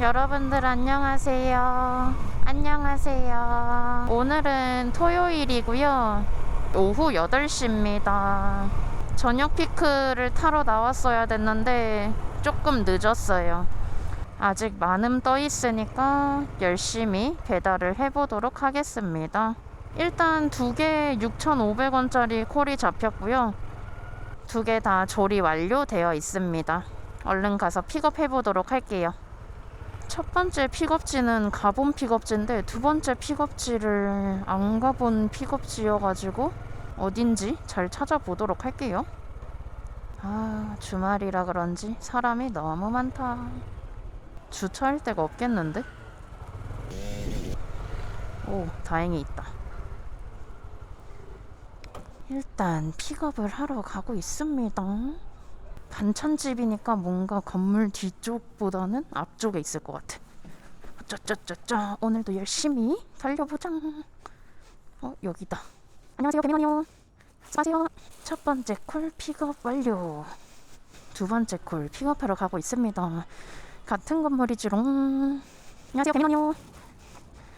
여러분들 안녕하세요. 안녕하세요. 오늘은 토요일이고요. 오후 8시입니다. 저녁 피크를 타러 나왔어야 됐는데 조금 늦었어요. 아직 많음 떠 있으니까 열심히 배달을 해보도록 하겠습니다. 일단 두개 6,500원짜리 콜이 잡혔고요. 두 개 다 조리 완료되어 있습니다. 얼른 가서 픽업해 보도록 할게요. 첫 번째 픽업지는 가본 픽업지인데 두 번째 픽업지를 안 가본 픽업지여가지고 어딘지 잘 찾아보도록 할게요. 아, 주말이라 그런지 사람이 너무 많다. 주차할 데가 없겠는데? 오, 다행히 있다. 일단 픽업을 하러 가고 있습니다. 반찬집이니까 뭔가 건물 뒤쪽보다는 앞쪽에 있을 것 같아. 짜짜짜짜 오늘도 열심히 달려보자. 어 여기다. 안녕하세요 개미원이요. 수고하세요. 첫 번째 콜 픽업 완료. 두 번째 콜 픽업하러 가고 있습니다. 같은 건물이지롱. 안녕하세요 개미원이요.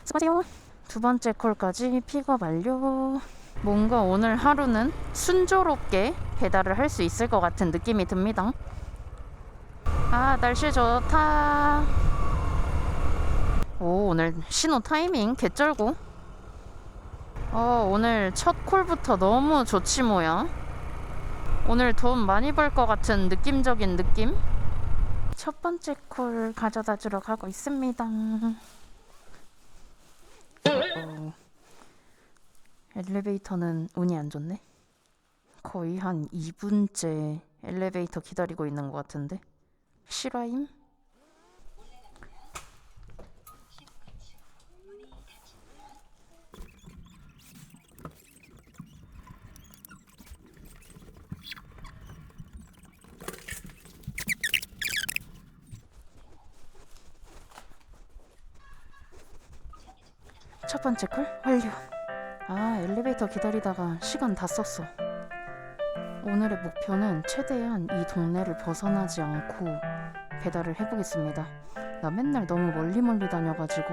수고하세요. 두 번째 콜까지 픽업 완료. 뭔가 오늘 하루는 순조롭게 배달을 할 수 있을 것 같은 느낌이 듭니다. 아, 날씨 좋다. 오, 오늘 신호 타이밍 개쩔고. 어, 오늘 첫 콜부터 너무 좋지 뭐야. 오늘 돈 많이 벌 것 같은 느낌적인 느낌? 첫 번째 콜 가져다 주러 가고 있습니다. 어, 엘리베이터는 운이 안 좋네. 거의 한 2분째 엘리베이터 기다리고 있는 것 같은데. 실화임? 첫 번째 콜 완료. 아, 엘리베이터 기다리다가 시간 다 썼어. 오늘의 목표는 최대한 이 동네를 벗어나지 않고 배달을 해보겠습니다. 나 맨날 너무 멀리 멀리 다녀가지고.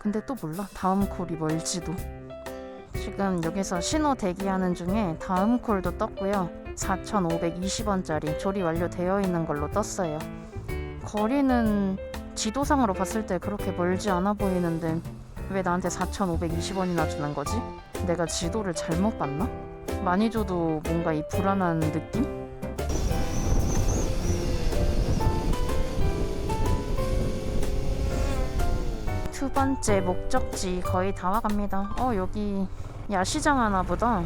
근데 또 몰라. 다음 콜이 멀지도. 지금 여기서 신호 대기하는 중에 다음 콜도 떴고요. 4,520원짜리 조리 완료되어 있는 걸로 떴어요. 거리는 지도상으로 봤을 때 그렇게 멀지 않아 보이는데 왜 나한테 4,520원이나 주는 거지? 내가 지도를 잘못 봤나? 많이 줘도 뭔가 이 불안한 느낌? 두 번째 목적지 거의 다 와갑니다. 어, 여기 야시장 하나 보다.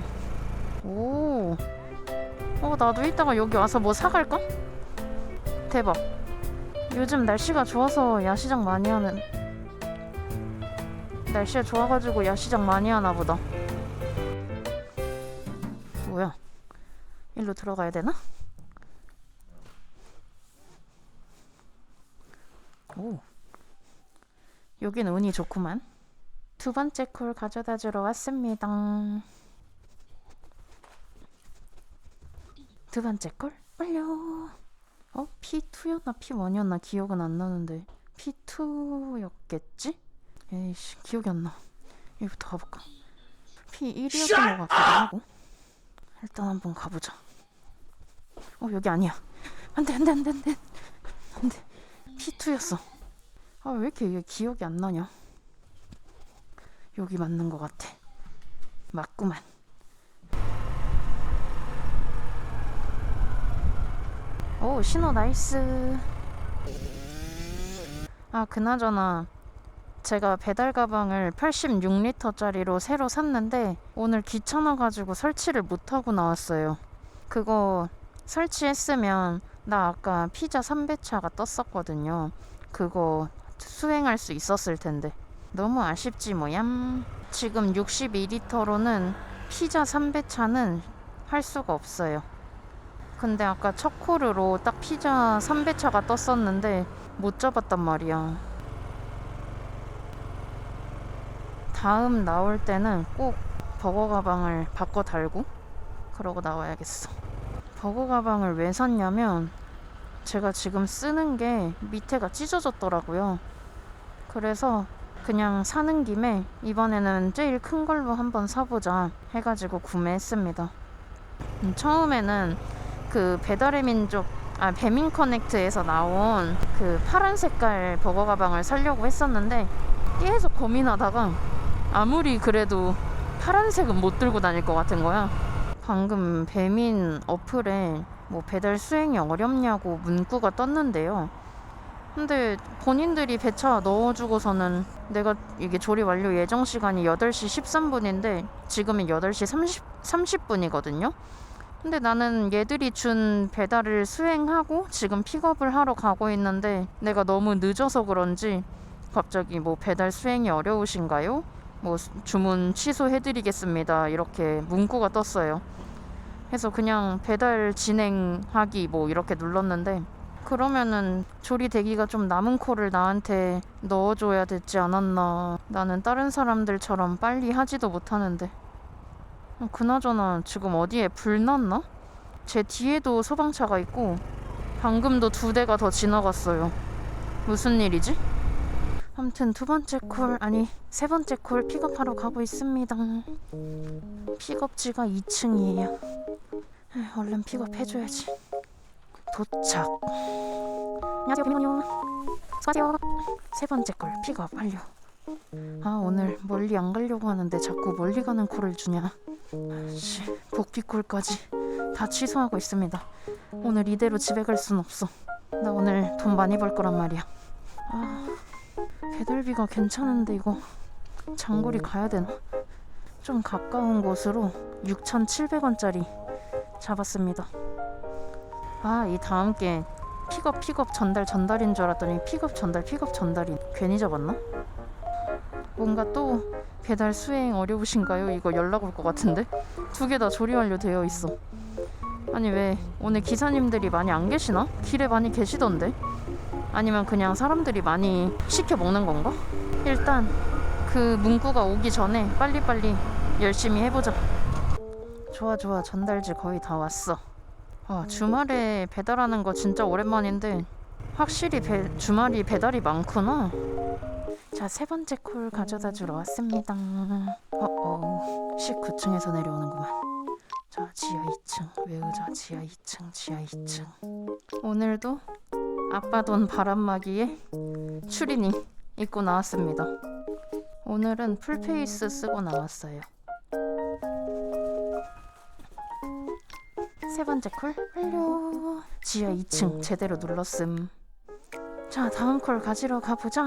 오. 어, 나도 이따가 여기 와서 뭐 사갈까? 대박. 요즘 날씨가 좋아서 야시장 많이 하는. 날씨가 좋아가지고 야시장 많이 하나 보다. 뭐야? 일로 들어가야 되나? 오. 여긴 운이 좋구만. 두 번째 콜 가져다 주러 왔습니다. 두 번째 콜 완료. 어? P2였나 P1이었나 기억은 안 나는데 P2였겠지? 에이씨 기억이 안 나. 여기부터 가볼까? P1이었던 것 같기도 하고. 일단 한번 가보자. 어 여기 아니야. 안돼 안돼 안돼 안돼 안돼. P2였어. 아 왜 이렇게 이게 기억이 안 나냐? 여기 맞는 것 같아. 맞구만. 오 신호 나이스. 아 그나저나 제가 배달 가방을 86리터짜리로 새로 샀는데 오늘 귀찮아가지고 설치를 못하고 나왔어요. 그거 설치했으면 나 아까 피자 3배차가 떴었거든요. 그거 수행할 수 있었을 텐데 너무 아쉽지 뭐얌. 지금 62리터로는 피자 3배차는 할 수가 없어요. 근데 아까 첫 코르로 딱 피자 3배차가 떴었는데 못 잡았단 말이야. 다음 나올 때는 꼭 버거 가방을 바꿔 달고 그러고 나와야겠어. 버거 가방을 왜 샀냐면 제가 지금 쓰는 게 밑에가 찢어졌더라고요. 그래서 그냥 사는 김에 이번에는 제일 큰 걸로 한번 사보자 해가지고 구매했습니다. 음, 처음에는 그 배달의 민족 아 배민 커넥트에서 나온 그 파란 색깔 버거 가방을 사려고 했었는데 계속 고민하다가 아무리 그래도 파란색은 못 들고 다닐 것 같은 거야. 방금 배민 어플에 뭐 배달 수행이 어렵냐고 문구가 떴는데요. 근데 본인들이 배차 넣어주고서는 내가 이게 조리 완료 예정 시간이 8시 13분인데 지금이 8시 30, 30분이거든요. 근데 나는 얘들이 준 배달을 수행하고 지금 픽업을 하러 가고 있는데 내가 너무 늦어서 그런지 갑자기 뭐 배달 수행이 어려우신가요? 뭐 수- 주문 취소해드리겠습니다. 이렇게 문구가 떴어요. 그래서 그냥 배달 진행하기 뭐 이렇게 눌렀는데 그러면은 조리 대기가 좀 남은 코를 나한테 넣어줘야 되지 않았나. 나는 다른 사람들처럼 빨리 하지도 못하는데. 어, 그나저나 지금 어디에 불 났나? 제 뒤에도 소방차가 있고 방금도 두 대가 더 지나갔어요. 무슨 일이지? 아무튼 두 번째 콜 아니 세 번째 콜 픽업하러 가고 있습니다. 픽업지가 2층이에요. 얼른 픽업해줘야지. 도착. 안녕하세요, 비밀요. 수고하세요. 세 번째 걸 픽업 완료. 아 오늘 멀리 안 가려고 하는데 자꾸 멀리 가는 콜을 주냐. 씨, 복귀 콜까지 다 취소하고 있습니다. 오늘 이대로 집에 갈 순 없어. 나 오늘 돈 많이 벌 거란 말이야. 아, 배달비가 괜찮은데 이거 장거리 가야 되나? 좀 가까운 곳으로 6,700원짜리 잡았습니다. 아, 이 다음 게 픽업 픽업 전달 전달인 줄 알았더니 픽업 전달 픽업 전달이 괜히 잡았나? 뭔가 또 배달 수행 어려우신가요? 이거 연락 올 것 같은데 두 개 다 조리 완료되어 있어. 아니 왜 오늘 기사님들이 많이 안 계시나? 길에 많이 계시던데. 아니면 그냥 사람들이 많이 시켜 먹는 건가? 일단 그 문구가 오기 전에 빨리빨리 열심히 해보자. 좋아 좋아 전달지 거의 다 왔어. 아 주말에 배달하는 거 진짜 오랜만인데 확실히 배, 주말이 배달이 많구나. 자, 세 번째 콜 가져다 주러 왔습니다. 어어, 19층에서 내려오는구만. 자, 지하 2층. 외우자, 지하 2층, 지하 2층. 오늘도 아빠 돈 바람막이에 추리닝 입고 나왔습니다. 오늘은 풀페이스 쓰고 나왔어요. 세 번째 콜 완료. 지하 2층 제대로 눌렀음. 자, 다음 콜 가지러 가보자.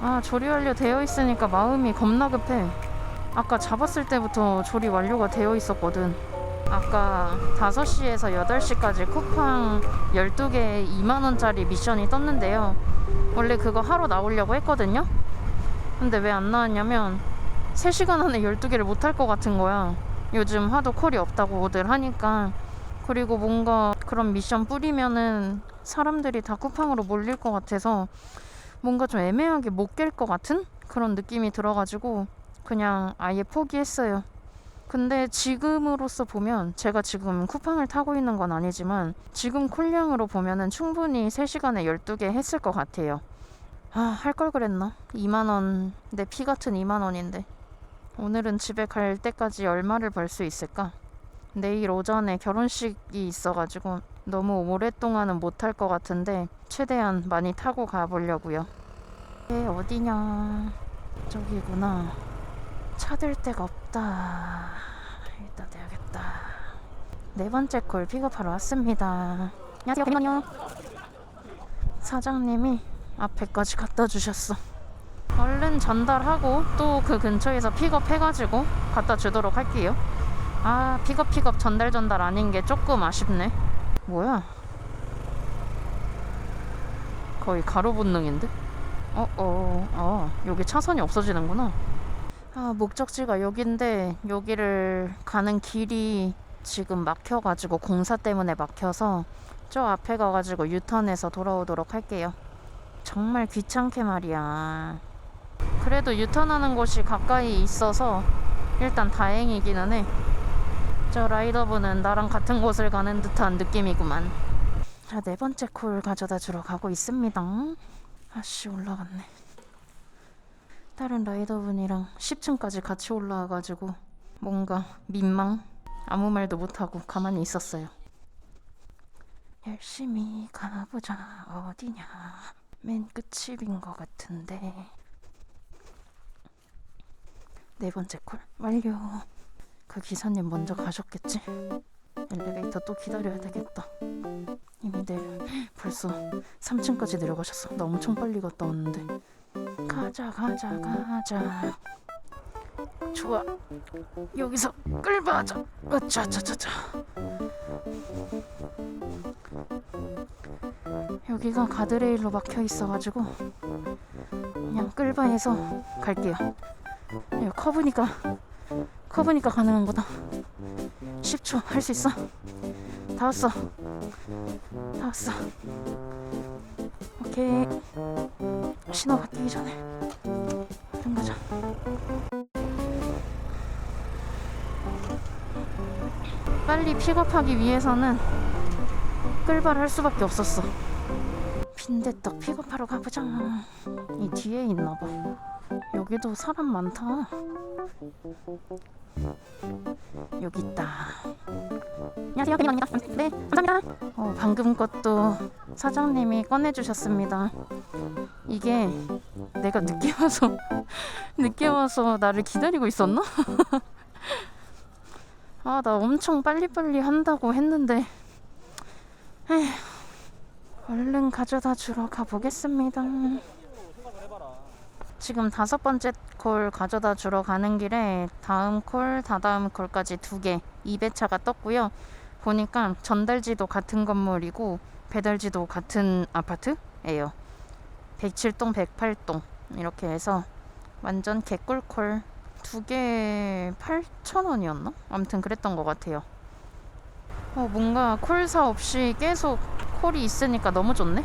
아 조리 완료 되어 있으니까 마음이 겁나 급해 아까 잡았을 때부터 조리 완료가 되어 있었거든 아까 5시에서 8시까지 쿠팡 12개에 2만원짜리 미션이 떴는데요. 원래 그거 하러 나오려고 했거든요. 근데 왜 안 나왔냐면 3시간 안에 12개를 못 할 것 같은 거야. 요즘 하도 콜이 없다고들 하니까. 그리고 뭔가 그런 미션 뿌리면은 사람들이 다 쿠팡으로 몰릴 것 같아서 뭔가 좀 애매하게 못 깰 것 같은 그런 느낌이 들어가지고 그냥 아예 포기했어요. 근데 지금으로서 보면 제가 지금 쿠팡을 타고 있는 건 아니지만 지금 콜량으로 보면은 충분히 3시간에 12개 했을 것 같아요. 아, 할 걸 그랬나? 2만원, 내 피 같은 2만원인데. 오늘은 집에 갈 때까지 얼마를 벌 수 있을까? 내일 오전에 결혼식이 있어가지고 너무 오랫동안은 못할 것 같은데 최대한 많이 타고 가보려고요. 에 어디냐? 저기구나. 찾을 데가 없다. 일단 내야겠다. 네 번째 콜 픽업하러 왔습니다. 안녕하세요, 백만요. 사장님이 앞에까지 갖다 주셨어. 얼른 전달하고 또 그 근처에서 픽업해가지고 갖다 주도록 할게요. 아 픽업 픽업 전달 전달 아닌 게 조금 아쉽네. 뭐야? 거의 가로 본능인데? 어, 어, 어, 여기 차선이 없어지는구나. 아, 목적지가 여긴데, 여기를 가는 길이 지금 막혀가지고, 공사 때문에 막혀서, 저 앞에 가가지고 유턴해서 돌아오도록 할게요. 정말 귀찮게 말이야. 그래도 유턴하는 곳이 가까이 있어서, 일단 다행이기는 해. 저 라이더분은 나랑 같은 곳을 가는 듯한 느낌이구만. 자, 네 번째 콜 가져다 주러 가고 있습니다. 아씨, 올라갔네. 다른 라이더분이랑 10층까지 같이 올라와가지고 뭔가 민망? 아무 말도 못하고 가만히 있었어요. 열심히 가보자. 어디냐. 맨빈것 같은데. 네 번째 콜 완료. 그 기사님 먼저 가셨겠지? 엘리베이터 또 기다려야 되겠다. 이미 내려 벌써 3층까지 내려가셨어. 나 엄청 빨리 갔다 왔는데. 가자 가자 가자. 좋아. 여기서 끌바하자. 어차차차차. 여기가 가드레일로 막혀 있어가지고 그냥 끌바 해서 갈게요. 이거 커브니까 커브니까 가능한 거다. 10초 할 수 있어. 다 왔어. 다 왔어. 오케이. 신호 바뀌기 전에 얼른 가자. 빨리 픽업하기 위해서는 끌바를 할 수밖에 없었어. 빈대떡 픽업하러 가보자. 이 뒤에 있나 봐. 여기도 사람 많다. 여기 있다. 안녕하세요, 김입니다. 네, 감사합니다. 어, 방금 것도 사장님이 꺼내주셨습니다. 이게 내가 늦게 와서 늦게 와서 나를 기다리고 있었나? 아, 나 엄청 빨리빨리 한다고 했는데 에휴, 얼른 가져다 주러 가보겠습니다. 지금 다섯 번째 콜 가져다 주러 가는 길에 다음 콜, 다다음 콜까지 두 개, 2배차가 떴고요. 보니까 전달지도 같은 건물이고 배달지도 같은 아파트예요. 107동, 108동 이렇게 해서 완전 개꿀콜 두개 8,000원이었나? 아무튼 그랬던 것 같아요. 어, 뭔가 콜사 없이 계속 콜이 있으니까 너무 좋네.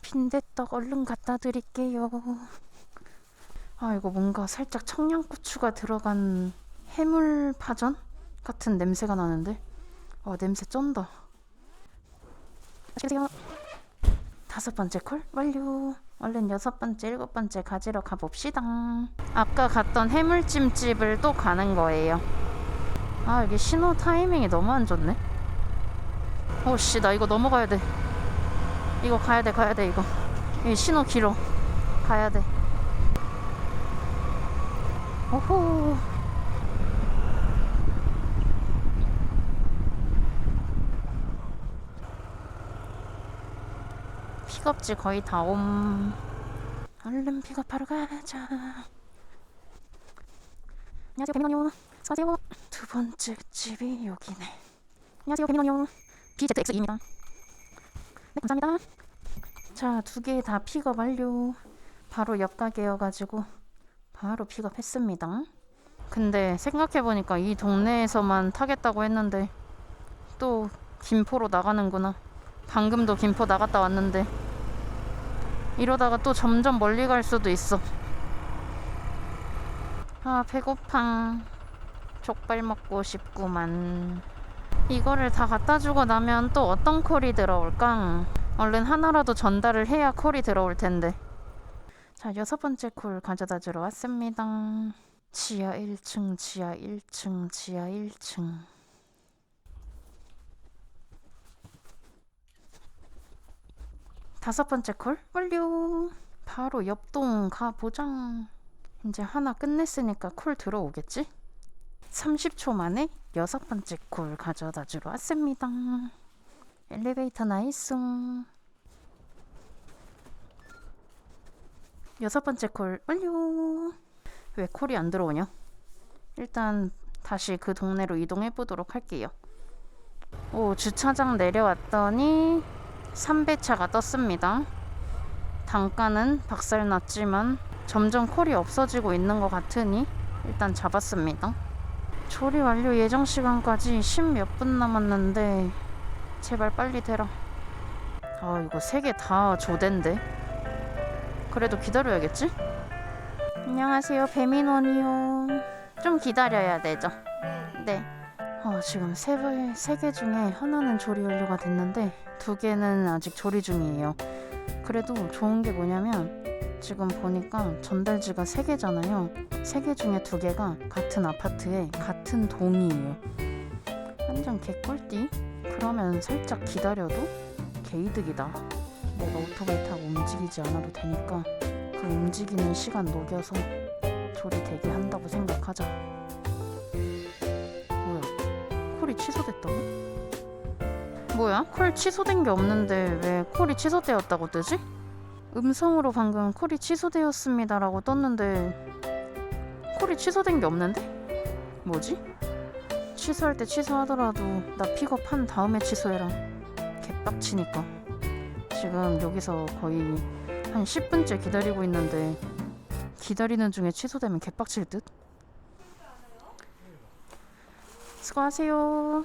빈대떡 얼른 갖다 드릴게요. 아 이거 뭔가 살짝 청양고추가 들어간 해물파전 같은 냄새가 나는데 와 냄새 쩐다 안녕하세요 다섯 번째 콜? 완료. 얼른 여섯 번째 일곱 번째 가지러 가봅시다. 아까 갔던 해물찜집을 또 가는 거예요. 아 여기 신호 타이밍이 너무 안 좋네. 오씨 나 이거 넘어가야 돼. 이거 가야 돼 가야 돼 이거. 이 신호 길어 가야 돼. 오호. 픽업지 거의 다 옴. 얼른 픽업하러 가자. 안녕하세요, 배민원요. 수고하세요. 두 번째 집이 여기네. 안녕하세요, 배민원요. BZX2입니다. 네, 감사합니다. 자, 두 개 다 픽업 완료. 바로 옆 가게여가지고 바로 픽업했습니다. 근데 생각해보니까 이 동네에서만 타겠다고 했는데 또 김포로 나가는구나. 방금도 김포 나갔다 왔는데 이러다가 또 점점 멀리 갈 수도 있어. 아 배고팡. 족발 먹고 싶구만. 이거를 다 갖다 주고 나면 또 어떤 콜이 들어올까? 얼른 하나라도 전달을 해야 콜이 들어올 텐데. 자, 여섯 번째 콜 가져다 주러 왔습니다. 지하 1층, 지하 1층, 지하 1층. 다섯 번째 콜 완료. 바로 옆동 가보자. 이제 하나 끝냈으니까 콜 들어오겠지? 30초 만에 여섯 번째 콜 가져다 주러 왔습니다. 엘리베이터 나이스. 여섯 번째 콜 완료. 왜 콜이 안 들어오냐? 일단 다시 그 동네로 이동해 보도록 할게요. 오, 주차장 내려왔더니 3배차가 떴습니다. 단가는 박살났지만 점점 콜이 없어지고 있는 것 같으니 일단 잡았습니다. 조리 완료 예정 시간까지 10몇 분 남았는데 제발 빨리 되라. 아, 이거 세 개 다 조된데. 그래도 기다려야겠지? 안녕하세요, 배민원이요. 좀 기다려야 되죠? 네. 어, 지금 세개 중에 하나는 조리 완료가 됐는데 두 개는 아직 조리 중이에요. 그래도 좋은 게 뭐냐면 지금 보니까 전달지가 세 개잖아요. 세 개 중에 두 개가 같은 아파트에 같은 동이에요. 완전 개꿀띠? 그러면 살짝 기다려도 개이득이다. 내가 오토바이 타고 움직이지 않아도 되니까 그 움직이는 시간 녹여서 조리 되게 한다고 생각하자. 취소됐다고? 뭐야? 콜 취소된 게 없는데 왜 콜이 취소되었다고 뜨지? 음성으로 방금 콜이 취소되었습니다라고 떴는데 콜이 취소된 게 없는데? 뭐지? 취소할 때 취소하더라도 나 픽업한 다음에 취소해라. 개빡치니까. 지금 여기서 거의 한 10분째 기다리고 있는데 기다리는 중에 취소되면 개빡칠 듯? 수고하세요.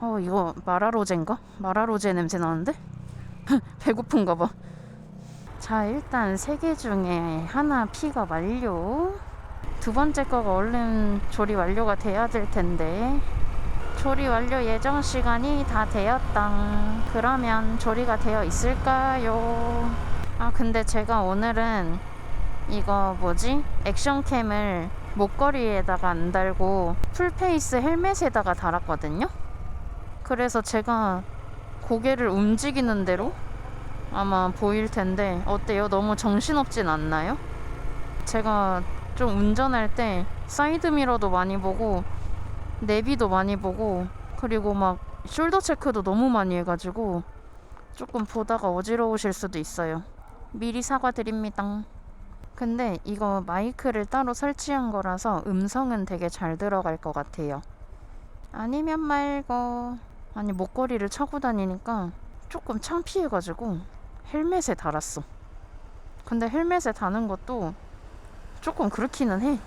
어 이거 마라로제인가? 마라로제 냄새 나는데? 배고픈가 봐. 자 일단 세 개 중에 하나 픽업 완료. 두 번째 거가 얼른 조리 완료가 돼야 될 텐데 조리 완료 예정 시간이 다 되었다. 그러면 조리가 되어 있을까요? 아 근데 제가 오늘은 이거 뭐지? 액션캠을 목걸이에다가 안 달고 풀페이스 헬멧에다가 달았거든요. 그래서 제가 고개를 움직이는 대로 아마 보일 텐데 어때요? 너무 정신없진 않나요? 제가 좀 운전할 때 사이드 미러도 많이 보고 내비도 많이 보고 그리고 막 숄더 체크도 너무 많이 해가지고 조금 보다가 어지러우실 수도 있어요. 미리 사과드립니다. 근데 이거 마이크를 따로 설치한 거라서 음성은 되게 잘 들어갈 것 같아요. 아니면 말고 아니 목걸이를 차고 다니니까 조금 창피해가지고 헬멧에 달았어. 근데 헬멧에 다는 것도 조금 그렇기는 해.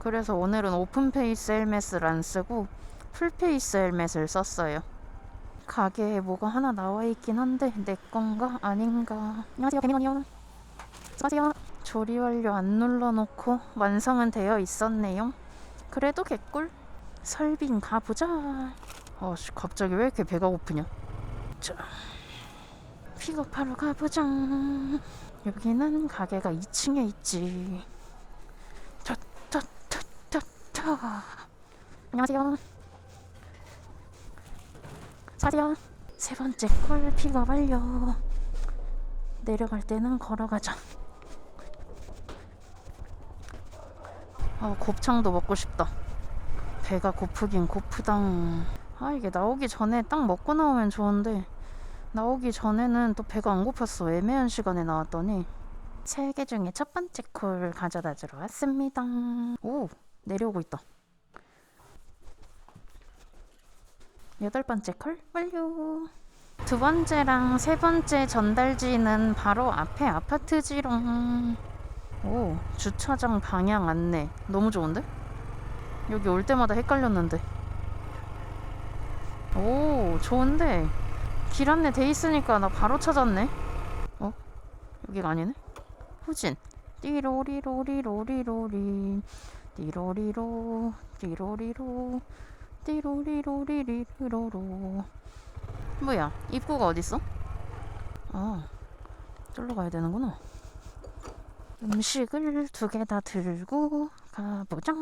그래서 오늘은 오픈 페이스 헬멧을 안 쓰고 풀 페이스 헬멧을 썼어요. 가게에 뭐가 하나 나와 있긴 한데 내 건가 아닌가. 안녕하세요, 개민원이요. 수고하세요. 조리 완료 안 눌러놓고 완성은 되어 있었네요. 그래도 개꿀. 설빙 가보자. 어씨 갑자기 왜 이렇게 배가 고프냐? 자, 픽업하러 가보자. 여기는 가게가 2층에 있지. 타타타타타. 안녕하세요. 사세요. 세 번째 콜 픽업 완료. 내려갈 때는 걸어가자. 아 곱창도 먹고 싶다. 배가 고프긴 고프당. 아 이게 나오기 전에 딱 먹고 나오면 좋은데 나오기 전에는 또 배가 안 고팠어. 애매한 시간에 나왔더니 세 개 중에 첫 번째 콜 가져다 주러 왔습니다. 오 내려오고 있다. 여덟 번째 콜 완료. 두 번째랑 세 번째 전달지는 바로 앞에 아파트지롱. 오 주차장 방향 안내 너무 좋은데? 여기 올 때마다 헷갈렸는데. 오 좋은데 길 안내 돼 있으니까 나 바로 찾았네. 어? 여기가 아니네? 후진. 띠로리로리로리로리 띠로리로 띠로리로 띠로리로리리로로 뭐야 입구가 어딨어? 아 쫄러 가야 되는구나 음식을 두 개 다 들고 가보자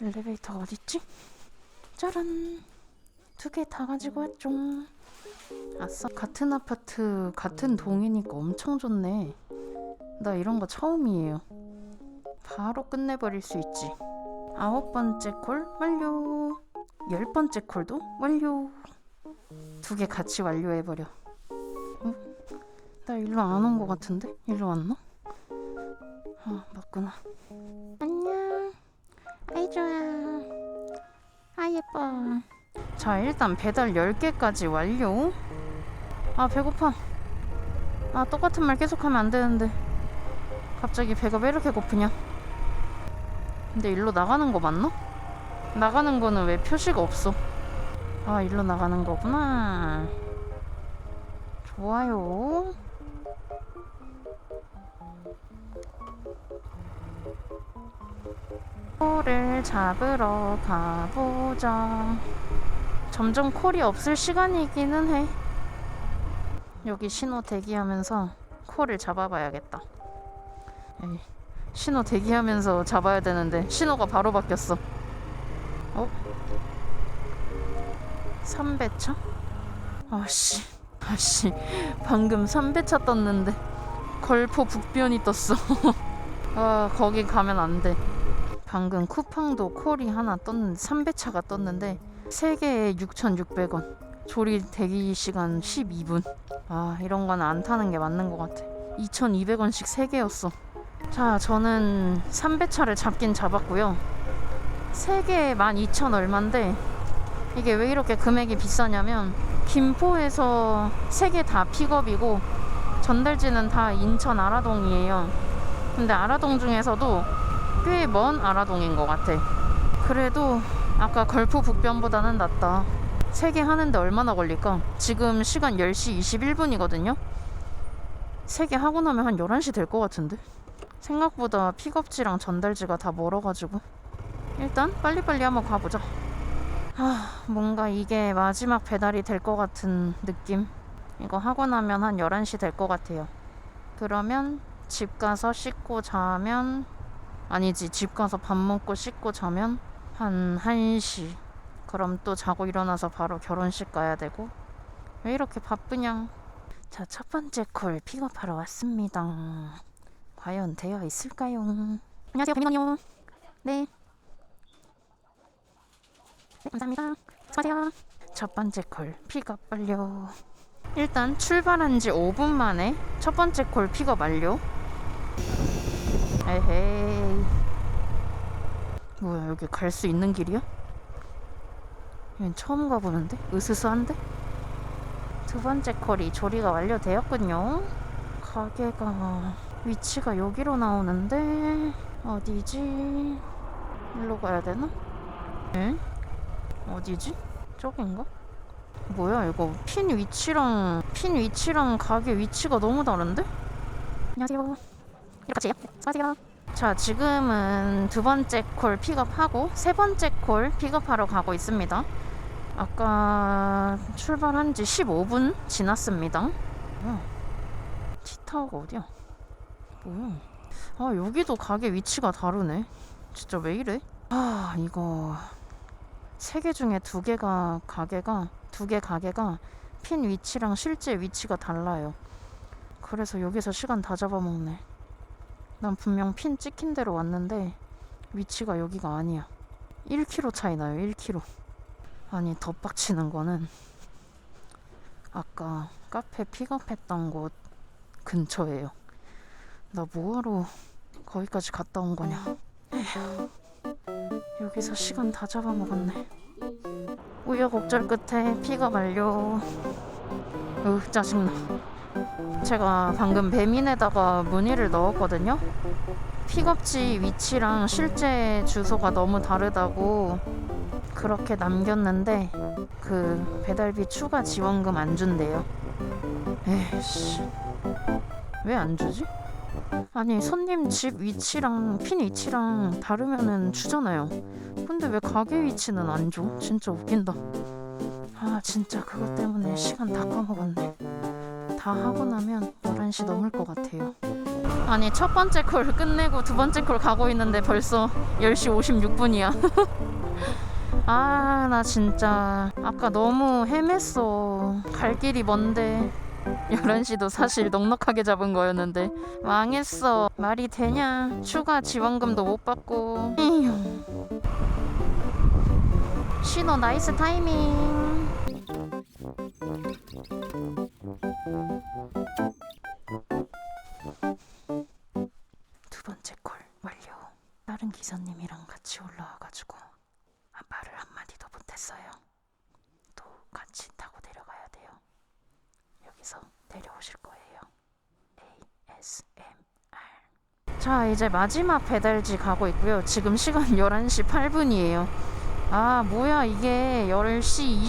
엘리베이터 어딨지? 짜란. 두 개 다 가지고 왔죠. 아싸. 같은 아파트 같은 동이니까 엄청 좋네. 나 이런 거 처음이에요. 바로 끝내버릴 수 있지. 아홉 번째 콜 완료. 열 번째 콜도 완료. 두 개 같이 완료해버려. 어? 나 일로 안 온 거 같은데? 일로 왔나? 아 맞구나. 안녕. 아이 좋아. 아 예뻐. 자 일단 배달 10개까지 완료. 아 배고파. 아 똑같은 말 계속하면 안 되는데. 갑자기 배가 왜 이렇게 고프냐? 근데 일로 나가는 거 맞나? 나가는 거는 왜 표시가 없어? 아 일로 나가는 거구나. 좋아요 콜을 잡으러 가보자. 점점 콜이 없을 시간이기는 해. 여기 신호 대기하면서 콜을 잡아봐야겠다. 에이, 신호 대기하면서 잡아야 되는데 신호가 바로 바뀌었어. 어? 3배차? 아씨, 아씨, 방금 3배차 떴는데 걸포 북변이 떴어. 아, 거기 가면 안 돼. 방금 쿠팡도 콜이 하나 떴는데 3배차가 떴는데 3개에 6,600원. 조리 대기 시간 12분. 아, 이런 건 안 타는 게 맞는 것 같아. 2,200원씩 3개였어. 자, 저는 3배차를 잡긴 잡았고요. 3개에 12,000 얼마인데 이게 왜 이렇게 금액이 비싸냐면 김포에서 3개 다 픽업이고 전달지는 다 인천 아라동이에요. 근데 아라동 중에서도 꽤 먼 아라동인 것 같아. 그래도 아까 걸포 북변보다는 낫다. 3개 하는데 얼마나 걸릴까? 지금 시간 10시 21분이거든요. 3개 하고 나면 한 11시 될 것 같은데? 생각보다 픽업지랑 전달지가 다 멀어가지고 일단 빨리빨리 한번 가보자. 아, 뭔가 이게 마지막 배달이 될 것 같은 느낌. 이거 하고 나면 한 11시 될 것 같아요. 그러면 집 가서 씻고 자면 아니지. 집 가서 밥 먹고 씻고 자면 한 1시. 그럼 또 자고 일어나서 바로 결혼식 가야 되고. 왜 이렇게 바쁘냐? 자 첫 번째 콜 픽업하러 왔습니다. 과연 되어 있을까요? 안녕하세요 고민원이요. 네. 네 감사합니다. 수고하세요. 첫 번째 콜 픽업 완료. 일단 출발한 지 5분 만에 첫 번째 콜 픽업 완료 에헤이 뭐야 여기 갈 수 있는 길이야? 여긴 처음 가보는데? 으스스한데? 두 번째 콜이 조리가 완료되었군요 가게가 위치가 여기로 나오는데 어디지? 일로 가야 되나? 에? 어디지? 저긴가? 뭐야 이거 핀 위치랑 핀 위치랑 가게 위치가 너무 다른데? 안녕하세요 이렇게 해요? 수고하세요. 자 지금은 두 번째 콜 픽업하고 세 번째 콜 픽업하러 가고 있습니다. 아까 출발한 지 15분 지났습니다. 뭐야 티타워가 어디야? 뭐야? 아 여기도 가게 위치가 다르네. 진짜 왜 이래? 아 이거 세 개 중에 두 개가 가게가 두 개 가게가 핀 위치랑 실제 위치가 달라요. 그래서 여기서 시간 다 잡아먹네 난 분명 핀 찍힌 대로 왔는데 위치가 여기가 아니야. 1km 차이 나요. 1km. 아니 더 빡치는 거는 아까 카페 픽업했던 곳 근처예요. 나 뭐하러 거기까지 갔다 온 거냐. 에휴, 여기서 시간 다 잡아먹었네. 우여곡절 끝에 픽업 완료. 으 짜증나. 제가 방금 배민에다가 문의를 넣었거든요. 픽업지 위치랑 실제 주소가 너무 다르다고 그렇게 남겼는데 그 배달비 추가 지원금 안 준대요. 에이씨. 왜 안 주지? 아니 손님 집 위치랑 핀 위치랑 다르면은 주잖아요. 근데 왜 가게 위치는 안 줘? 진짜 웃긴다. 아 진짜 그것 때문에 시간 다 까먹었네. 다 하고 나면 11시 넘을 것 같아요. 아니 첫 번째 콜 끝내고 두 번째 콜 가고 있는데 벌써 10시 56분이야. 아 나 진짜 아까 너무 헤맸어. 갈 길이 먼데 11시도 사실 넉넉하게 잡은 거였는데 망했어. 말이 되냐. 추가 지원금도 못 받고. 에휴. 신호 나이스 타이밍. 두 번째 콜 완료. 다른 기사님이랑 같이 올라와가지고 아, 말을 한마디도 못했어요. 또 같이 타고 내려가야 돼요. 여기서 내려오실 거예요. ASMR. 자, 이제 마지막 배달지 가고 있고요. 지금 시간 11시 8분이에요. 아, 뭐야, 이게 10시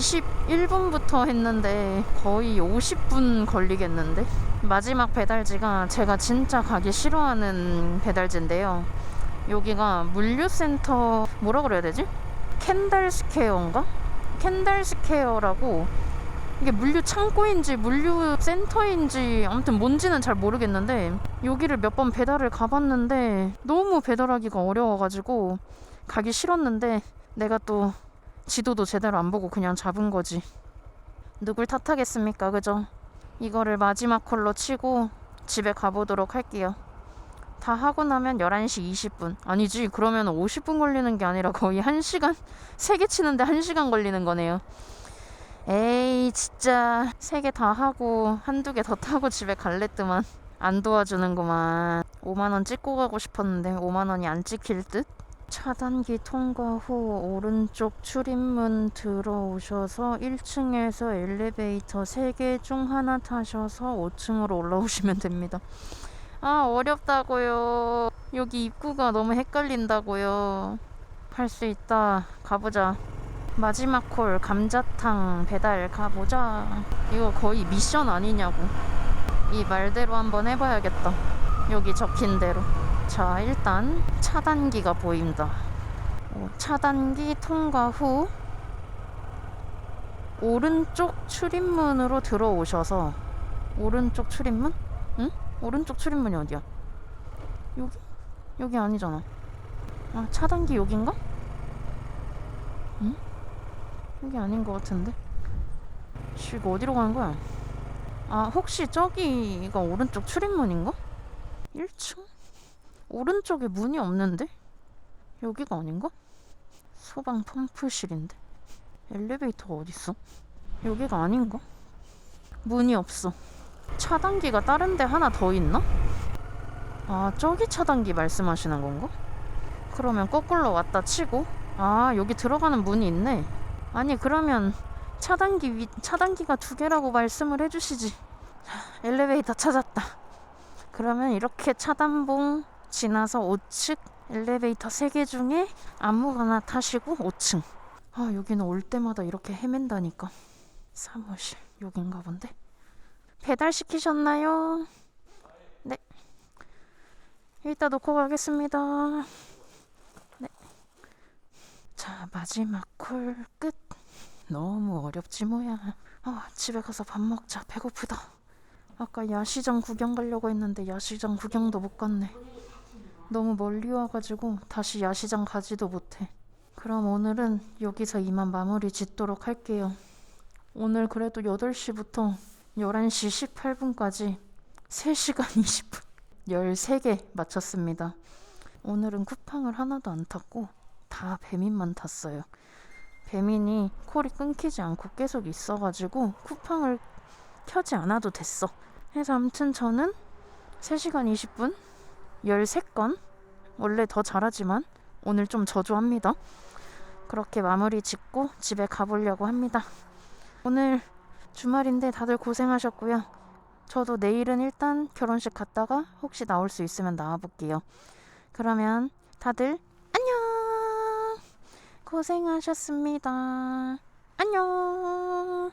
21분부터 했는데 거의 50분 걸리겠는데? 마지막 배달지가 제가 진짜 가기 싫어하는 배달지인데요. 여기가 물류센터 뭐라 그래야 되지? 캔달스퀘어인가? 캔달스퀘어라고 이게 물류 창고인지 물류 센터인지 아무튼 뭔지는 잘 모르겠는데 여기를 몇 번 배달을 가봤는데 너무 배달하기가 어려워가지고 가기 싫었는데 내가 또 지도도 제대로 안 보고 그냥 잡은 거지. 누굴 탓하겠습니까, 그죠? 이거를 마지막 콜로 치고 집에 가보도록 할게요. 다 하고 나면 11시 20분. 아니지, 그러면 50분 걸리는 게 아니라 거의 1시간? 3개 치는데 1시간 걸리는 거네요. 에이, 진짜. 3개 다 하고 한두 개 더 타고 집에 갈랬더만. 안 도와주는구만. 5만원 찍고 가고 싶었는데 5만원이 안 찍힐 듯? 차단기 통과 후 오른쪽 출입문 들어오셔서 1층에서 엘리베이터 3개 중 하나 타셔서 5층으로 올라오시면 됩니다. 아, 어렵다고요. 여기 입구가 너무 헷갈린다고요. 할 수 있다. 가보자. 마지막 콜 감자탕 배달 가보자. 이거 거의 미션 아니냐고. 이 말대로 한번 해봐야겠다. 여기 적힌 대로. 자, 일단 차단기가 보인다. 어, 차단기 통과 후 오른쪽 출입문으로 들어오셔서 오른쪽 출입문? 응? 오른쪽 출입문이 어디야? 여기? 여기 아니잖아. 아, 차단기 여긴가? 응? 여기 아닌 것 같은데? 씨, 이거 어디로 가는 거야? 아, 혹시 저기가 오른쪽 출입문인가? 1층? 오른쪽에 문이 없는데? 여기가 아닌가? 소방 펌프실인데? 엘리베이터가 어딨어? 여기가 아닌가? 문이 없어. 차단기가 다른 데 하나 더 있나? 아, 저기 차단기 말씀하시는 건가? 그러면 거꾸로 왔다 치고 아, 여기 들어가는 문이 있네. 아니, 그러면 차단기 위, 차단기가 두 개라고 말씀을 해주시지. 자, 엘리베이터 찾았다. 그러면 이렇게 차단봉 지나서 5층 엘리베이터 3개 중에 아무거나 타시고 5층. 아, 여기는 올 때마다 이렇게 헤맨다니까. 사무실 여긴가 본데. 배달 시키셨나요? 네. 이따 놓고 가겠습니다. 네. 자, 마지막 콜 끝. 너무 어렵지 뭐야. 아, 집에 가서 밥 먹자. 배고프다. 아까 야시장 구경 가려고 했는데 야시장 구경도 못 갔네. 너무 멀리 와가지고 다시 야시장 가지도 못해. 그럼 오늘은 여기서 이만 마무리 짓도록 할게요. 오늘 그래도 8시부터 11시 18분까지 3시간 20분 13개 마쳤습니다. 오늘은 쿠팡을 하나도 안 탔고 다 배민만 탔어요. 배민이 콜이 끊기지 않고 계속 있어가지고 쿠팡을 켜지 않아도 됐어. 그래서 아무튼 저는 3시간 20분 13건 원래 더 잘하지만 오늘 좀 저조합니다. 그렇게 마무리 짓고 집에 가보려고 합니다. 오늘 주말인데 다들 고생하셨고요. 저도 내일은 일단 결혼식 갔다가 혹시 나올 수 있으면 나와볼게요. 그러면 다들 안녕! 고생하셨습니다. 안녕!